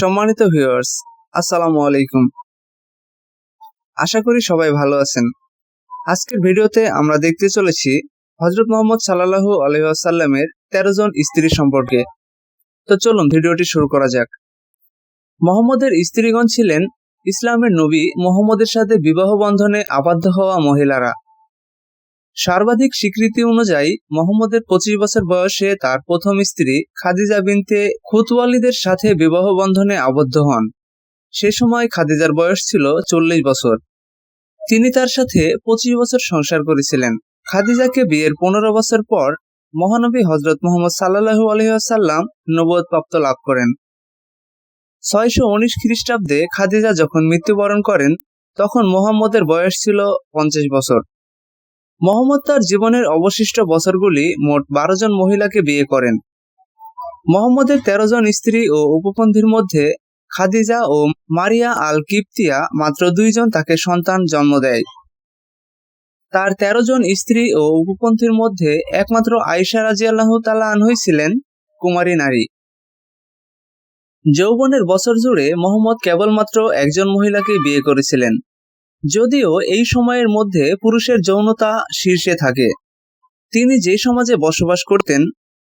সম্মানিত ভিউয়ার্স আসসালামু আলাইকুম। আশা করি সবাই ভালো আছেন। আজকের ভিডিওতে আমরা দেখতে চলেছি হজরত মোহাম্মদ সাল্লাল্লাহু আলাইহি ওয়াসাল্লামের তেরো জন স্ত্রী সম্পর্কে। তো চলুন ভিডিওটি শুরু করা যাক। মোহাম্মদের স্ত্রীগণ ছিলেন ইসলামের নবী মোহাম্মদের সাথে বিবাহ বন্ধনে আবদ্ধ হওয়া মহিলারা। সর্বাধিক স্বীকৃতি অনুযায়ী মোহাম্মদের পঁচিশ বছর বয়সে তার প্রথম স্ত্রী খাদিজা বিনতে খুতওয়ালিদের সাথে বিবাহ বন্ধনে আবদ্ধ হন। সে সময় খাদিজার বয়স ছিল চল্লিশ বছর। তিনি তার সাথে পঁচিশ বছর সংসার করেছিলেন। খাদিজাকে বিয়ের পনেরো বছর পর মহানবী হজরত মোহাম্মদ সাল্লাহু আলহিহাসাল্লাম নবদ প্রাপ্ত লাভ করেন। ছয়শো উনিশ খ্রিস্টাব্দে খাদিজা যখন মৃত্যুবরণ করেন, তখন মোহাম্মদের বয়স ছিল পঞ্চাশ বছর। মোহাম্মদ তার জীবনের অবশিষ্ট বছরগুলি মোট বারো জন মহিলাকে বিয়ে করেন। মোহাম্মদের তেরো জন স্ত্রী ও উপপন্থীর মধ্যে খাদিজা ও মারিয়া আল কিপ্তিয়া মাত্র দুইজন তাকে সন্তান জন্ম দেয়। তার তেরো জন স্ত্রী ও উপপন্থীর মধ্যে একমাত্র আয়েশা রাজিয়াল্লাহ তালা আনহই ছিলেন কুমারী নারী। যৌবনের বছর জুড়ে মোহাম্মদ কেবলমাত্র একজন মহিলাকে বিয়ে করেছিলেন। যদিও এই সময়ের মধ্যে পুরুষের যৌনতা শীর্ষে থাকে। তিনি যে সমাজে বসবাস করতেন,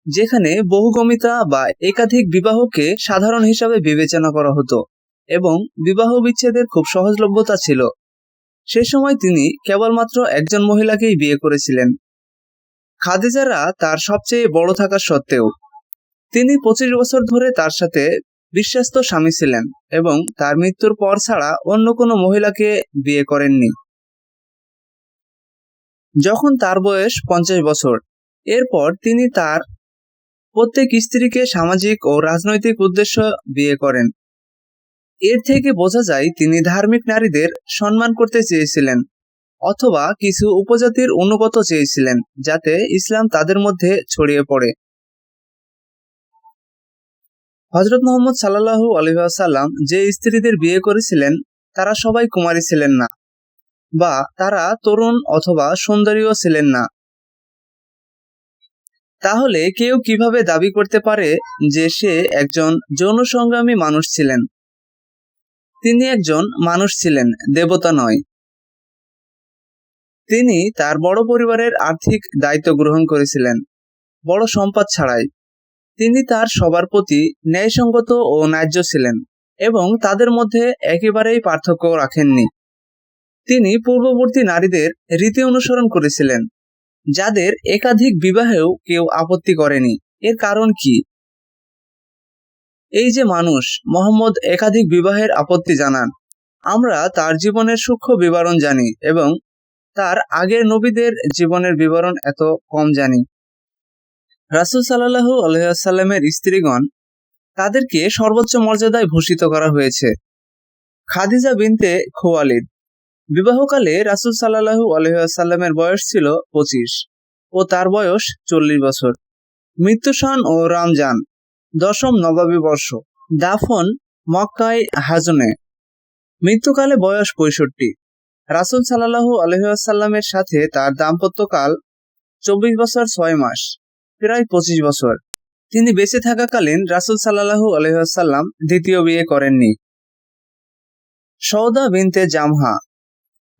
যেখানে বহুগমিতা বা একাধিক বিবাহকে সাধারণ হিসাবে বিবেচনা করা হতো এবং বিবাহ বিচ্ছেদের খুব সহজলভ্যতা ছিল। সে সময় তিনি কেবলমাত্র একজন মহিলাকেই বিয়ে করেছিলেন। খাদিজারা তার সবচেয়ে বড় থাকা সত্ত্বেও, তিনি পঁচিশ বছর ধরে তার সাথে বিশ্বাস্ত স্বামী ছিলেন এবং তার মৃত্যুর পর ছাড়া অন্য কোনো মহিলাকে বিয়ে করেননি। যখন তার বয়স পঞ্চাশ বছর, এরপর তিনি তার প্রত্যেক স্ত্রীকে সামাজিক ও রাজনৈতিক উদ্দেশ্য বিয়ে করেন। এর থেকে বোঝা যায় তিনি ধার্মিক নারীদের সম্মান করতে চেয়েছিলেন অথবা কিছু উপজাতির অনুগত চেয়েছিলেন যাতে ইসলাম তাদের মধ্যে ছড়িয়ে পড়ে। হজরত মোহাম্মদ সাল্লাহু আলহাসাল্লাম যে স্ত্রীদের বিয়ে করেছিলেন, তারা সবাই কুমারী ছিলেন না বা তারা তরুণ অথবা সুন্দরীও ছিলেন না। তাহলে কেউ কীভাবে দাবি করতে পারে যে সে একজন যৌন সংগ্রামী মানুষ ছিলেন? তিনি একজন মানুষ ছিলেন, দেবতা নয়। তিনি তার বড় পরিবারের আর্থিক দায়িত্ব গ্রহণ করেছিলেন, বড় সম্পদ ছাড়াই। তিনি তার সবার প্রতি ন্যায়সঙ্গত ও ন্যায্য ছিলেন এবং তাদের মধ্যে একেবারেই পার্থক্য রাখেননি। তিনি পূর্ববর্তী নারীদের রীতি অনুসরণ করেছিলেন, যাদের একাধিক বিবাহেও কেউ আপত্তি করেনি। এর কারণ কি? এই যে মানুষ মোহাম্মদ একাধিক বিবাহের আপত্তি জানান, আমরা তার জীবনের সূক্ষ্ম বিবরণ জানি এবং তার আগের নবীদের জীবনের বিবরণ এত কম জানি। রাসুল সাল্লাহু আলহামের স্ত্রীগণ তাদেরকে সর্বোচ্চ মর্যাদায় ভূষিত করা হয়েছে। খাদিজা বিনতে খোয়ালিদ। বিবাহকালে রাসুল সাল্লাহু আলহামের বয়স ছিল পঁচিশ ও তার বয়স চল্লিশ বছর। মৃত্যু সন ও রমজান, দশম নবাবী বর্ষ, দাফন মক্কাই হাজনে মৃত্যুকালে বয়স পঁয়ষট্টি। রাসুল সাল্লাহু আলহামের সাথে তার দাম্পত্যকাল চব্বিশ বছর ছয় মাস। প্রায় পঁচিশ বছর। তিনি বেঁচে থাকাকালীন রাসুল সাল্লাহু আলহাম দ্বিতীয় বিয়ে করেননি। সৌদা বিনতে জামহা।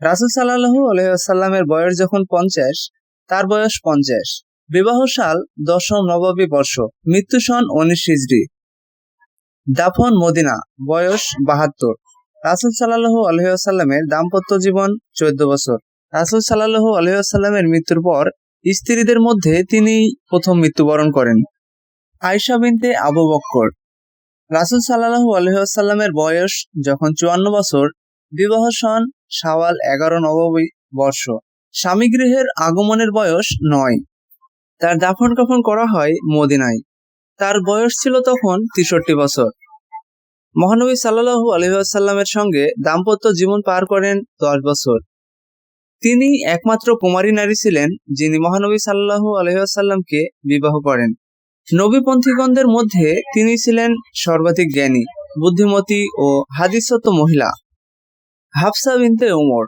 রাসুল সাল্লাহু আলহামের বয়স যখন পঞ্চাশ, তার বয়স পঞ্চাশ। বিবাহ সাল দশম নবাবী বর্ষ, মৃত্যু সন উনিশ হিজড়ি। দাফন মদিনা, বয়স বাহাত্তর। রাসুল সাল্লাহু আলহামের দাম্পত্য জীবন চোদ্দ বছর। রাসুল সাল্লাহু আলহামের মৃত্যুর পর স্ত্রীদের মধ্যে তিনি প্রথম মৃত্যুবরণ করেন। আয়সা বিনতে আবু বক্কর। রাসুল সাল্লাহু আলহামের বয়স যখন চুয়ান্ন বছর, বিবাহ সন সাওয়াল এগারো নববী বর্ষ। স্বামী গৃহের আগমনের বয়স নয়। তার দাফন কাফন করা হয় মদিনায়। তার বয়স ছিল তখন তেষট্টি বছর। মহানবী সাল্লাহু আলহামের সঙ্গে দাম্পত্য জীবন পার করেন দশ বছর। তিনি একমাত্র কুমারী নারী ছিলেন যিনি মহানবী সাল্লাহু আলহাসাল্লামকে বিবাহ করেন। নবীপন্থীগণদের মধ্যে তিনি ছিলেন সর্বাধিক জ্ঞানী, বুদ্ধিমতী ও হাদিসত মহিলা। হাফসা বিনতে ওমর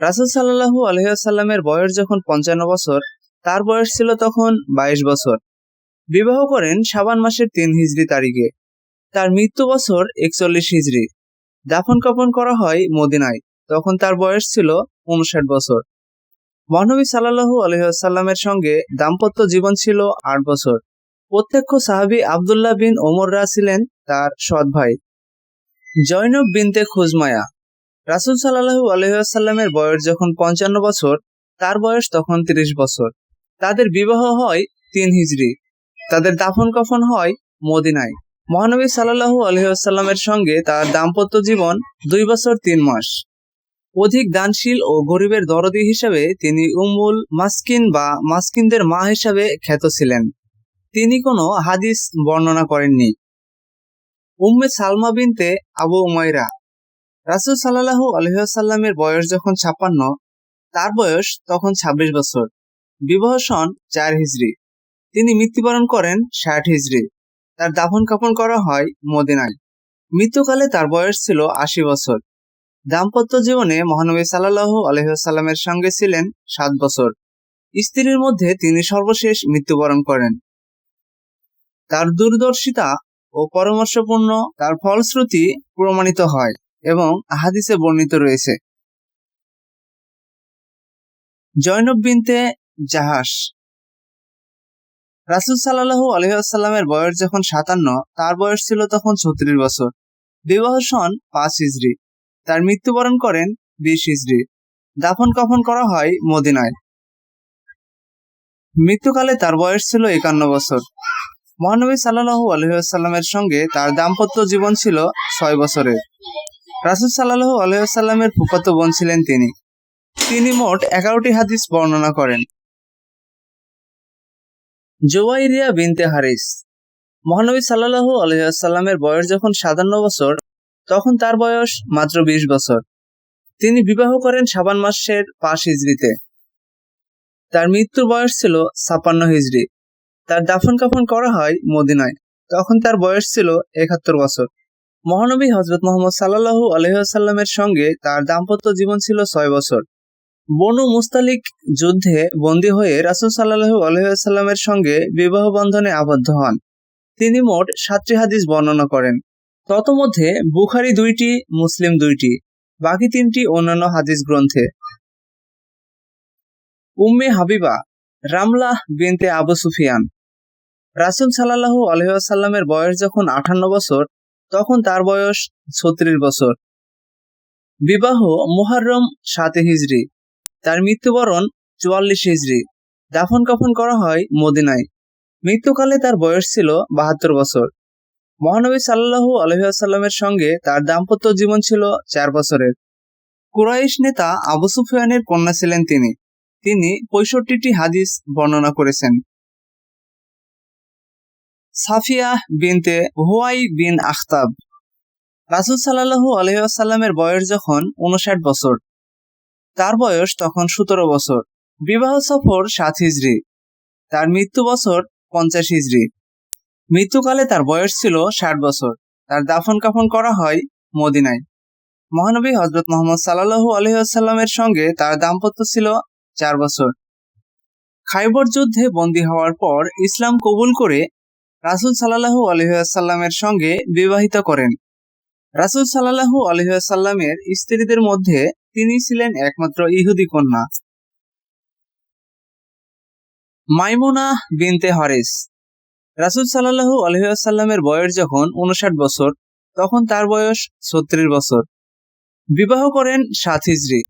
রাসুল সাল্লাহু আলহাসাল্লামের বয়স যখন পঞ্চান্ন বছর, তার বয়স ছিল তখন বাইশ বছর। বিবাহ করেন সাবান মাসের তিন হিজড়ি তারিখে। তার মৃত্যু বছর একচল্লিশ হিজড়ি দাফন কাফন করা হয় মদিনায়। তখন তার বয়স ছিল উনষাট বছর। মহানবী সাল্লাহু আলহামের সঙ্গে দাম্পত্য জীবন ছিল আট বছর। প্রত্যক্ষ সাহাবি আবদুল্লাহ বিন ওমররা ছিলেন তার সৎ ভাই। জৈনব বিনতে খুজমায়া। রাসুল সাল্লাহু আলহামের বয়স যখন পঞ্চান্ন বছর, তার বয়স তখন তিরিশ বছর। তাদের বিবাহ হয় তিন হিজড়ি তাদের দাফন কফন হয় মদিনায়। মহানবী সাল্লাহু আলহামের সঙ্গে তার দাম্পত্য জীবন দুই বছর তিন মাস। অধিক দানশীল ও গরিবের দরদি হিসাবে তিনি উমুল মাস্কিন বা মাস্কিনদের মা হিসাবে খ্যাত ছিলেন। তিনি কোনো হাদিস বর্ণনা করেননি। উম্মে সালমা বিনতে আবু উমাইরা, রাসুল সাল্লাহু আলহামের বয়স যখন ছাপ্পান্ন, তার বয়স তখন ২৬ বছর। বিবাহ সন চার হিজড়ি তিনি মৃত্যুবরণ করেন ষাট হিজড়ি তার দাফন কাপন করা হয় মদিনায়। মৃত্যুকালে তার বয়স ছিল আশি বছর। দাম্পত্য জীবনে মহানবী সাল্লাহু আলহামের সঙ্গে ছিলেন সাত বছর। স্ত্রীর মধ্যে তিনি সর্বশেষ মৃত্যুবরণ করেন। তার দূরদর্শিতা ও পরামর্শপূর্ণ, তার ফলশ্রুতি প্রমাণিত হয় এবং হাদিসে বর্ণিত রয়েছে। জৈনব বিনতে জাহাস রাসুল সাল্লাহু আলহামের বয়স যখন সাতান্ন, তার বয়স ছিল তখন ছত্রিশ বছর। বিবাহ সন পাঁচ হিজড়ি। তার মৃত্যুবরণ করেন বিশ হিজড়ি। দাফন কাফন করা হয় মদিনায়। মৃত্যুকালে তার বয়স ছিল একান্ন বছর। মহানবী সাল্লাহু আলহামের সঙ্গে তার দাম্পত্য জীবন ছিল ছয় বছরের। রাসুল সাল্লাহু আলহামের ফুফাতো বোন ছিলেন তিনি। তিনি মোট এগারোটি হাদিস বর্ণনা করেন। জোয়াইরিয়া বিনতে হারিস। মহানবী সাল্লাহু আলহামের বয়স যখন সাতান্ন বছর তখন তার বয়স মাত্র বিশ বছর। তিনি বিবাহ করেন সাবান মাসের পাঁচ হিজড়িতে। তার মৃত্যুর বয়স ছিল ছাপ্পান্ন হিজড়ি। তার দাফন কাফন করা হয় মদিনায়। তখন তার বয়স ছিল একাত্তর বছর। মহানবী হজরত মোহাম্মদ সাল্লাহু আলহামের সঙ্গে তার দাম্পত্য জীবন ছিল ছয় বছর। বনু মুস্তালিক যুদ্ধে বন্দী হয়ে রাসুল সাল্লাহু আলহামের সঙ্গে বিবাহ বন্ধনে আবদ্ধ হন। তিনি মোট সাতটি হাদিস বর্ণনা করেন। ততমধ্যে বুখারি দুইটি, মুসলিম দুইটি, বাকি তিনটি অন্যান্য হাদিস গ্রন্থে। উম্মে হাবিবা রামলাহ বিনতে আবু সুফিয়ান। রাসুল সাল্লাহু আলহামের বয়স যখন আঠান্ন বছর, তখন তার বয়স ছত্রিশ বছর। বিবাহ মুহাররম সাতে হিজড়ি তার মৃত্যুবরণ চুয়াল্লিশ হিজড়ি দাফন কাফন করা হয় মদিনায়। মৃত্যুকালে তার বয়স ছিল বাহাত্তর বছর। মহানবী সাল্লাহু আলহামের সঙ্গে তার দাম্পত্য জীবন ছিল চার বছরের। কুরাইশ নেতা আবু সুফিয়ানের কন্যা ছিলেন তিনি। তিনি পঁয়ষট্টিটি হাদিস বর্ণনা করেছেন। Safiyya binte Huyai bin Akhtab. রাসুল সাল্লাহু আলহামের বয়স যখন উনষাট বছর, তার বয়স তখন সতেরো বছর। বিবাহ সফর সাত হিজড়ি, তার মৃত্যু বছর পঞ্চাশ হিজড়ি। মৃত্যুকালে তার বয়স ছিল ষাট বছর। তার দাফন কাফন করা হয় মদিনায়। মহানবী হজরত মোহাম্মদ সাল্লাহু আলহামের সঙ্গে তার দাম্পত্য ছিল চার বছর। খাইবর যুদ্ধে বন্দী হওয়ার পর ইসলাম কবুল করে রাসুল সাল্লাহু আলহামের সঙ্গে বিবাহিত করেন। রাসুল সাল্লাহু আলহামের স্ত্রীদের মধ্যে তিনি ছিলেন একমাত্র ইহুদি কন্যা। মাইমুনা বিনতে হরিস। রাসুল সাল্লাহু আলহামের বয়স যখন উনষাট বছর, তখন তার বয়স ছত্রিশ বছর। বিবাহ করেন সাত হিজড়ি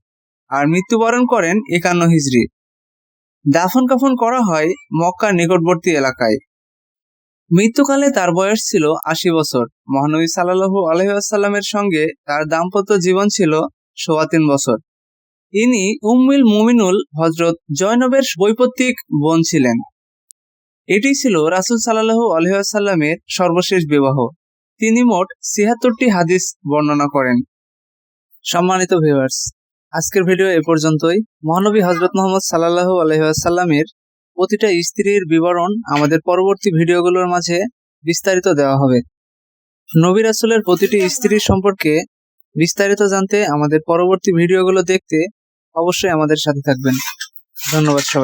আর মৃত্যুবরণ করেন একান্ন হিজড়ি দাফন কাফন করা হয় মক্কার নিকটবর্তী এলাকায়। মৃত্যুকালে তার বয়স ছিল আশি বছর। মহানবী সাল্লাহু আলহামের সঙ্গে তার দাম্পত্য জীবন ছিল সোয়া তিন বছর। ইনি উম্মিল মুমিনুল হজরত জয়নবের বৈপত্তিক বোন ছিলেন। এটি ছিল রাসুল সাল্লাহু আলহামের সর্বশেষ বিবাহ। তিনি মোট ছিয়াত্তরটি হাদিস বর্ণনা করেন। সম্মানিত ভিউয়ার্স আজকের ভিডিও এ পর্যন্তই। মহানবী হজরত মোহাম্মদ সাল্লাহু আলহামের প্রতিটা স্ত্রীর বিবরণ আমাদের পরবর্তী ভিডিওগুলোর মাঝে বিস্তারিত দেওয়া হবে। নবী রাসুলের প্রতিটি স্ত্রীর সম্পর্কে বিস্তারিত জানতে আমাদের পরবর্তী ভিডিওগুলো দেখতে অবশ্যই আমাদের সাথে থাকবেন। ধন্যবাদ সবাই